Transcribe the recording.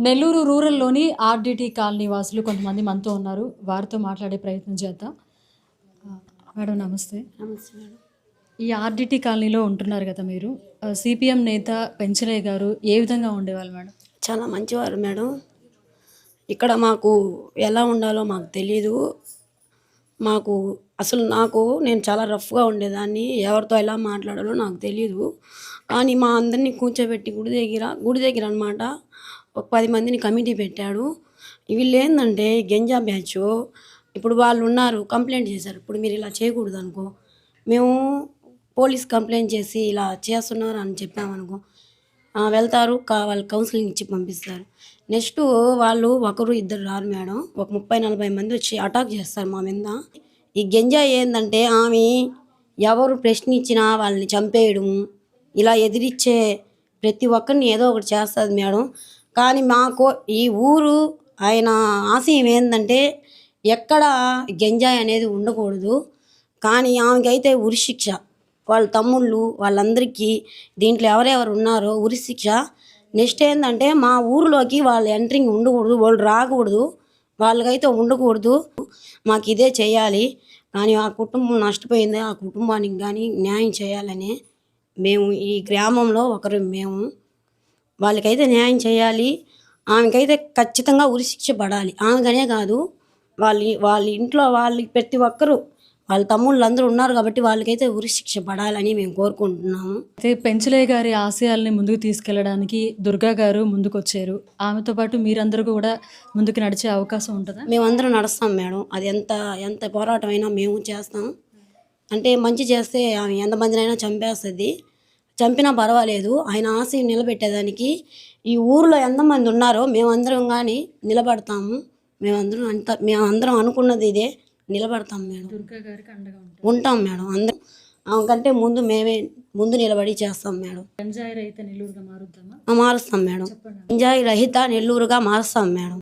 Nellore రూరల్లోని RDT colony వాసులు కొంతమంది మనతో ఉన్నారు. వారితో మాట్లాడే ప్రయత్నం చేద్దాం. మేడం నమస్తే. నమస్తే మేడం. ఈ ఆర్డిటి కాలనీలో ఉంటున్నారు కదా మీరు. సిపిఎం నేత పెంచలయ్య గారు ఏ విధంగా ఉండేవాళ్ళు మేడం? చాలా మంచివారు మేడం. ఇక్కడ మాకు ఎలా ఉండాలో మాకు తెలీదు. మాకు అసలు నాకు నేను చాలా రఫ్గా ఉండేదాన్ని. ఎవరితో ఎలా మాట్లాడాలో నాకు తెలియదు కానీ మా అందరినీ కూర్చోబెట్టి గుడి దగ్గర గుడి దగ్గర అనమాట ఒక పది మందిని కమిటీ పెట్టాడు. వీళ్ళు ఏంటంటే గెంజా బ్యాచ్ ఇప్పుడు వాళ్ళు ఉన్నారు కంప్లైంట్ చేశారు. ఇప్పుడు మీరు ఇలా చేయకూడదు అనుకో. మేము పోలీస్ కంప్లైంట్ చేసి ఇలా చేస్తున్నారు అని చెప్పామనుకో వెళ్తారు వాళ్ళు కౌన్సిలింగ్ ఇచ్చి పంపిస్తారు. నెక్స్ట్ వాళ్ళు ఒకరు ఇద్దరు రారు మేడం. ఒక ముప్పై నలభై మంది వచ్చి అటాక్ చేస్తారు మా మీద. ఈ గంజా ఏంటంటే ఆమె ఎవరు ప్రశ్నించినా వాళ్ళని చంపేయడం ఇలా ఎదిరిచ్చే ప్రతి ఒక్కరిని ఏదో ఒకటి చేస్తుంది మేడం. కానీ మాకు ఈ ఊరు ఆయన ఆశయం ఏంటంటే ఎక్కడ గంజాయి అనేది ఉండకూడదు. కానీ ఆమెకైతే ఉరి శిక్ష. వాళ్ళ తమ్ముళ్ళు వాళ్ళందరికీ దీంట్లో ఎవరెవరు ఉన్నారో ఉరి శిక్ష. నెక్స్ట్ ఏంటంటే మా ఊరిలోకి వాళ్ళు ఎంట్రింగ్ ఉండకూడదు వాళ్ళు రాకూడదు వాళ్ళకైతే ఉండకూడదు. మాకు ఇదే చేయాలి. కానీ ఆ కుటుంబం నష్టపోయింది. ఆ కుటుంబానికి కానీ న్యాయం చేయాలని మేము ఈ గ్రామంలో ఒకరు మేము వాళ్ళకైతే న్యాయం చేయాలి. ఆమెకైతే ఖచ్చితంగా ఉరి శిక్ష పడాలి. ఆమెకనే కాదు వాళ్ళ వాళ్ళ ఇంట్లో వాళ్ళు ప్రతి ఒక్కరూ వాళ్ళ తమ్ముళ్ళు అందరూ ఉన్నారు కాబట్టి వాళ్ళకైతే ఉరి శిక్ష పడాలని మేము కోరుకుంటున్నాము. అయితే పెంచలయ్య గారి ఆశయాల్ని ముందుకు తీసుకెళ్ళడానికి దుర్గా గారు ముందుకు వచ్చారు ఆమెతో పాటు మీరందరూ కూడా ముందుకు నడిచే అవకాశం ఉంటుందా? మేమందరం నడుస్తాం మేడం. అది ఎంత ఎంత పోరాటం అయినా మేము చేస్తాం. అంటే మంచి చేస్తే ఆమె ఎంతమందినైనా చంపేస్తుంది. చంపినా పర్వాలేదు. ఆయన ఆశయం నిలబెట్టేదానికి ఈ ఊరిలో ఎంతమంది ఉన్నారో మేమందరం కానీ నిలబడతాము. మేమందరం అంత మేమందరం అనుకున్నది ఇదే. నిలబడతాం మేడం. ఉంటాం మేడం. అందరం ఆమె కంటే ముందు మేమే ముందు నిలబడి చేస్తాం మేడం. గంజాయి రహిత నెల్లూరుగా మారుస్తాం మేడం. ఎంజాయ్ రహిత నెల్లూరుగా మారుస్తాం మేడం.